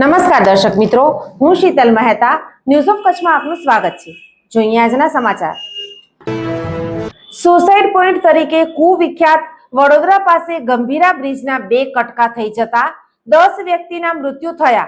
નમસ્કાર દર્શક મિત્રો, હું શીતલ મહેતા ન્યૂઝ ઓફ કચ્છમાં આપનું સ્વાગત છે. જોઈએ આજના સમાચાર. સુસાઇડ પોઈન્ટ તરીકે કુવિખ્યાત વડોદરા પાસે ગંભીરા બ્રિજના બે કટકા થઈ જતા દસ વ્યક્તિના મૃત્યુ થયા.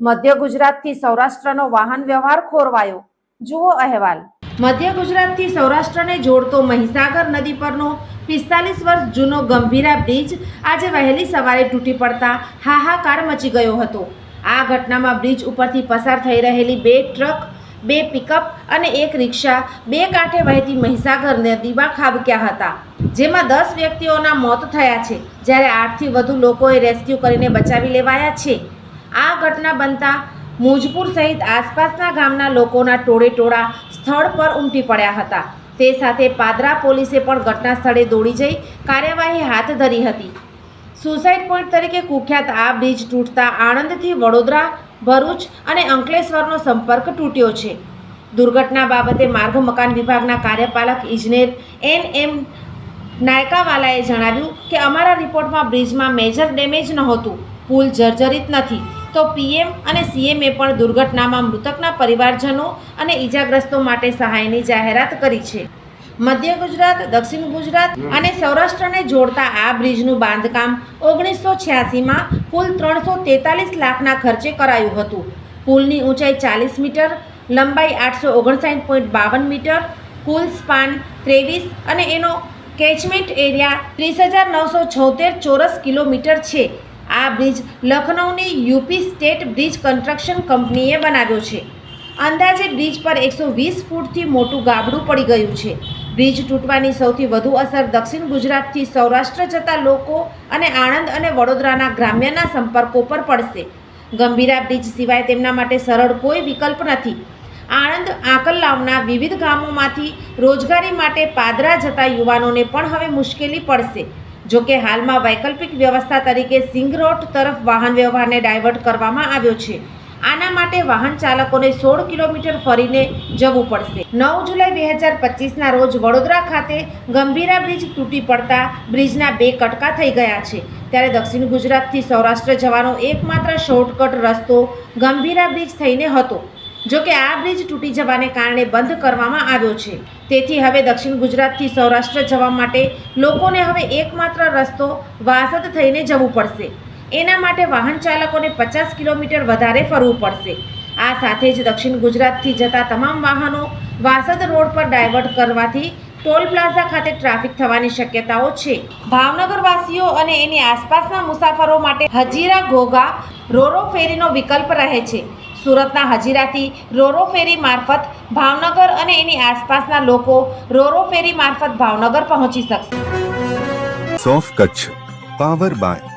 મધ્ય ગુજરાતથી સૌરાષ્ટ્રનો વાહન વ્યવહાર ખોરવાયો. જુઓ અહેવાલ. મધ્ય ગુજરાતથી સૌરાષ્ટ્રને જોડતો મહીસાગર નદી પરનો પિસ્તાલીસ વર્ષ જૂનો ગંભીરા બ્રિજ આજે વહેલી સવારે તૂટી પડતા હાહાકાર મચી ગયો હતો. આ ઘટનામાં બ્રિજ ઉપરથી પસાર થઈ રહેલી બે ટ્રક, બે પિકઅપ અને એક રિક્ષા બે કાંઠે વહેતી મહીસાગર નદીમાં ખાબક્યા હતા, જેમાં દસ વ્યક્તિઓના મોત થયા છે, જ્યારે આઠથી વધુ લોકોએ રેસ્ક્યુ કરીને બચાવી લેવાયા છે. આ ઘટના બનતા મુજપુર સહિત આસપાસના ગામના લોકોના ટોળે ટોળા સ્થળ પર ઉમટી પડ્યા હતા. તે સાથે પાદરા પોલીસે પણ ઘટના સ્થળે દોડી જઈ કાર્યવાહી હાથ ધરી હતી. સુસાઇડ પોઈન્ટ તરીકે કુખ્યાત આ બ્રિજ તૂટતા આણંદથી વડોદરા, ભરૂચ અને અંકલેશ્વરનો સંપર્ક તૂટ્યો છે. દુર્ઘટના બાબતે માર્ગ મકાન વિભાગના કાર્યપાલક ઇજનેર એન એમ નાયકાવાલાએ જણાવ્યું કે અમારા રિપોર્ટમાં બ્રિજમાં મેજર ડેમેજ નહોતું, પુલ જર્જરિત નથી. તો પીએમ અને સીએમએ પણ દુર્ઘટનામાં મૃતકના પરિવારજનો અને ઈજાગ્રસ્તો માટે સહાયની જાહેરાત કરી છે. મધ્ય ગુજરાત દક્ષિણ ગુજરાત અને સૌરાષ્ટ્રને જોડતા આ બ્રિજનું બાંધકામ ઓગણીસો છ્યાસીમાં કુલ ત્રણસો તેતાલીસ લાખના ખર્ચે કરાયું હતું. પુલની ઊંચાઈ ચાલીસ મીટર લંબાઈ આઠસો ઓગણસાઠ પોઈન્ટ બાવન મીટર કુલ સ્પાન ત્રેવીસ અને એનો કેચમેન્ટ એરિયા ત્રીસ હજાર નવસો છોતેર ચોરસ કિલોમીટર છે. આ બ્રિજ લખનૌની યુપી સ્ટેટ બ્રિજ કન્સ્ટ્રક્શન કંપનીએ બનાવ્યો છે. અંદાજે બ્રિજ પર એકસો વીસ ફૂટથી મોટું ગાબડું પડી ગયું છે. બ્રિજ તૂટવાની સૌથી વધુ અસર દક્ષિણ ગુજરાતથી સૌરાષ્ટ્ર જતા લોકો અને આણંદ અને વડોદરાના ગ્રામ્યના સંપર્કો પર પડશે. ગંભીરા બ્રિજ સિવાય તેમના માટે સરળ કોઈ વિકલ્પ નથી. આણંદ આંકલાવના વિવિધ ગામોમાંથી રોજગારી માટે પાદરા જતા યુવાનોને પણ હવે મુશ્કેલી પડશે. જો કે હાલમાં વૈકલ્પિક વ્યવસ્થા તરીકે સિંગ રોડ તરફ વાહન વ્યવહારને ડાયવર્ટ કરવામાં આવ્યો છે. આના માટે વાહન ચાલકોને સોળ કિલોમીટર ફરીને જવું પડશે. નવ જુલાઈ બે હજાર પચીસના રોજ વડોદરા ખાતે ગંભીરા બ્રિજ તૂટી પડતા બ્રિજના બે કટકા થઈ ગયા છે. ત્યારે દક્ષિણ ગુજરાતથી સૌરાષ્ટ્ર જવાનો એકમાત્ર શોર્ટકટ રસ્તો ગંભીરા બ્રિજ થઈને હતો. જોકે આ બ્રિજ તૂટી જવાને કારણે બંધ કરવામાં આવ્યો છે. તેથી હવે દક્ષિણ ગુજરાતથી સૌરાષ્ટ્ર જવા માટે લોકોને હવે એકમાત્ર રસ્તો વાસદ થઈને જવું પડશે. એના માટે વાહન ચાલકોને પચાસ કિલોમીટર વધારે ફરવું પડશે. આ સાથે જ દક્ષિણ ગુજરાતથી જતા તમામ વાહનો વાસદ રોડ પર ડાયવર્ટ કરવાથી ટોલ પ્લાઝા ખાતે ટ્રાફિક થવાની શક્યતાઓ છે. ભાવનગરવાસીઓ અને એની આસપાસના મુસાફરો માટે હજીરા ઘોઘા રોરો ફેરીનો વિકલ્પ રહે છે. સુરતના હજીરાથી રોરો ફેરી મારફત ભાવનગર અને એની આસપાસના લોકો રોરો ફેરી મારફત ભાવનગર પહોંચી શકશે. સોફ Kutch, power by